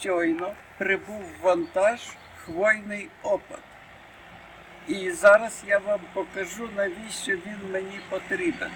щойно прибув вантаж хвойний опад. І зараз я вам покажу, навіщо він мені потрібен.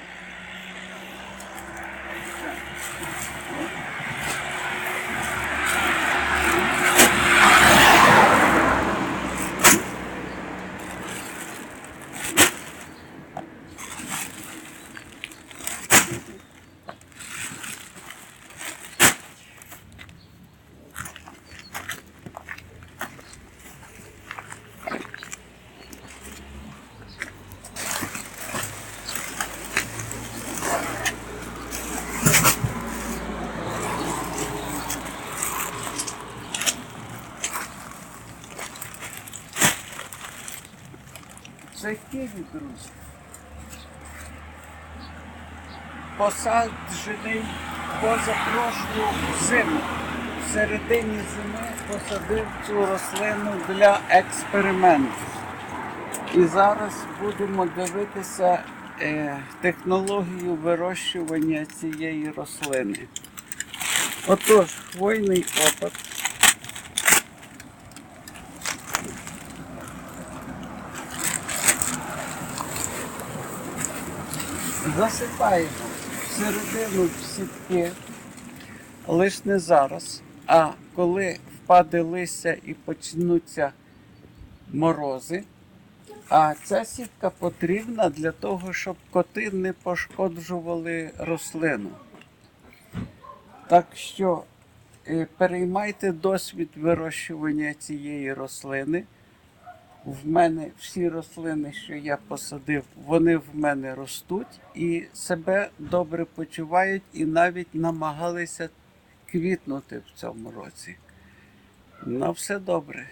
Це друзі. Посаджений позапрошлу зиму. В середині зими посадив цю рослину для експерименту. І зараз будемо дивитися е, технологію вирощування цієї рослини. Отож, хвойний опад. Засипаємо всередину сітки, лише не зараз, а коли впаде листя і почнуться морози. А ця сітка потрібна для того, щоб коти не пошкоджували рослину. Так що е, переймайте досвід вирощування цієї рослини. В мене всі рослини, що я посадив, вони в мене ростуть і себе добре почувають, і навіть намагалися квітнути в цьому році. На все добре.